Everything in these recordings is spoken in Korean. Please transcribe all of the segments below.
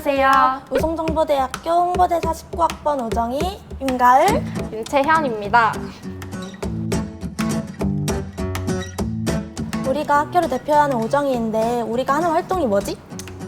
안녕하세요. 우송정보대학교 홍보대사 19학번 우정이 윤가을 윤채현입니다. 우리가 학교를 대표하는 우정이인데 우리가 하는 활동이 뭐지?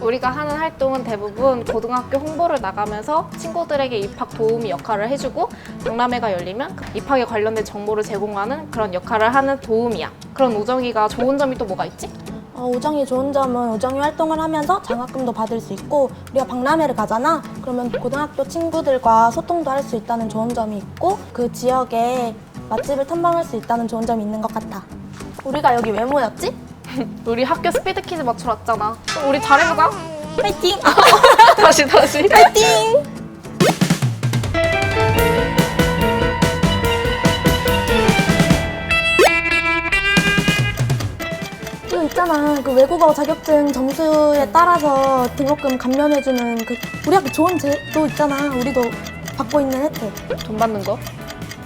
우리가 하는 활동은 대부분 고등학교 홍보를 나가면서 친구들에게 입학 도우미 역할을 해주고 박람회가 열리면 그 입학에 관련된 정보를 제공하는 그런 역할을 하는 도우미야. 그런 우정이가 좋은 점이 또 뭐가 있지? 어, 우정이 좋은 점은 우정이 활동을 하면서 장학금도 받을 수 있고 우리가 박람회를 가잖아 그러면 고등학교 친구들과 소통도 할 수 있다는 좋은 점이 있고 그 지역에 맛집을 탐방할 수 있다는 좋은 점이 있는 것 같아 우리가 여기 왜 모였지? 우리 학교 스피드 퀴즈 맞추러 왔잖아. 그럼 우리 잘해보자. 파이팅! 다시 다시. 파이팅! 있잖아 그 외국어 자격증 점수에 따라서 등록금 감면해주는 그 우리 학교 좋은 제도 있잖아 우리도 받고 있는 혜택 돈 받는 거?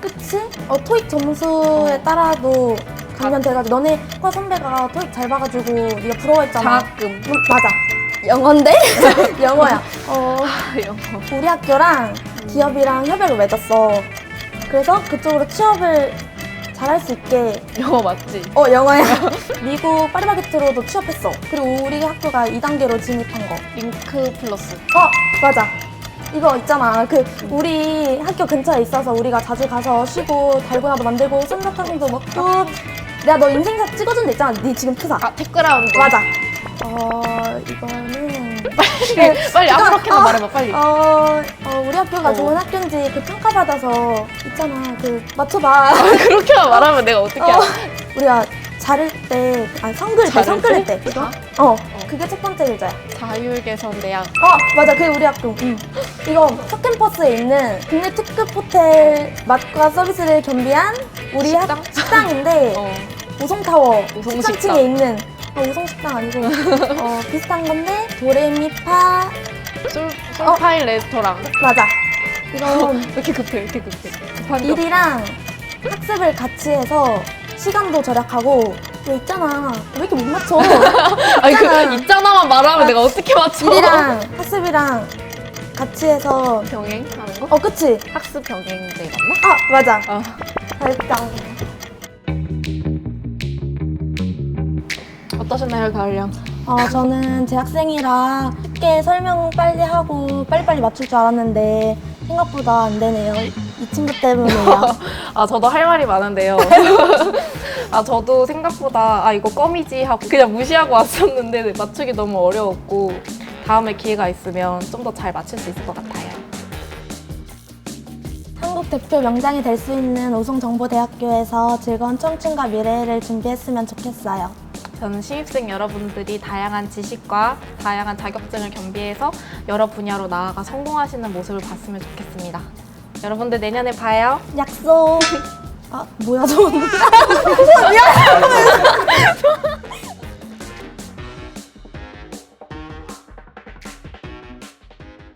그치? 어 토익 점수에 따라도 감면돼가지고 너네 과 선배가 토익 잘 봐가지고 네가 부러워했잖아 장학금. 음, 맞아 영어인데? 영어야 어 영어. 우리 학교랑 기업이랑 협약을 맺었어. 그래서 그쪽으로 취업을 잘할 수 있게 영어 맞지? 어 영어야. 미국 파리바게트로도 취업했어. 그리고 우리 학교가 2단계로 진입한 거. 링크 플러스. 어 맞아. 이거 있잖아. 그 우리 학교 근처에 있어서 우리가 자주 가서 쉬고 달고나도 만들고 쏜사탕도 먹고. 내가 너 인생샷 찍어준 데 있잖아. 네 지금 프사. 아 테크라운드. 맞아. 어 이거는 빨리 이거- 아무렇게나 어, 말해봐 빨리. 어, 어, 우리 학교가 어. 좋은 학교인지 그 평가받아서 있잖아. 그 맞춰봐. 그렇게만 말하면 내가 어떻게 어, 알아? 우리가 자를 때, 아니 성글 때, 자를 성글 때? 때. 자? 어, 그게 첫 번째 글자야. 자율 개선 대학. 어, 맞아. 그게 우리 학교. 응. 이거 서캠퍼스에 있는 국내 특급 호텔 맛과 서비스를 겸비한 우리 식당? 학 식당인데 어. 우송타워 우송 13층에 식당. 있는 어, 우송식당 아니고 어, 비슷한 건데 도레미파 솔 솔파일 레스토랑. 맞아. 왜 이렇게 급해? 왜 이렇게 급해? 급한 거. 일이랑 학습을 같이 해서 시간도 절약하고 왜 있잖아 왜 이렇게 못 맞춰 아니 있잖아. 그 있잖아만 말하면 내가 어떻게 맞춰? 일이랑 학습이랑 같이 해서 병행하는 거? 어 그치 학습 병행제 맞나? 아 맞아 어. 발장 어떠셨나요, 가을양? 어 저는 재학생이라 쉽게 설명 빨리 하고 빨리빨리 맞출 줄 알았는데 생각보다 안 되네요 이 친구 때문에요 아 저도 할 말이 많은데요. 아 저도 생각보다 아 이거 껌이지 하고 그냥 무시하고 왔었는데 맞추기 너무 어려웠고 다음에 기회가 있으면 좀 더 잘 맞출 수 있을 것 같아요. 한국 대표 명장이 될 수 있는 우송정보대학교에서 즐거운 청춘과 미래를 준비했으면 좋겠어요 저는 신입생 여러분들이 다양한 지식과 다양한 자격증을 겸비해서 여러 분야로 나아가 성공하시는 모습을 봤으면 좋겠습니다. 여러분들 내년에 봐요. 약속. 아 뭐야 저. 미안.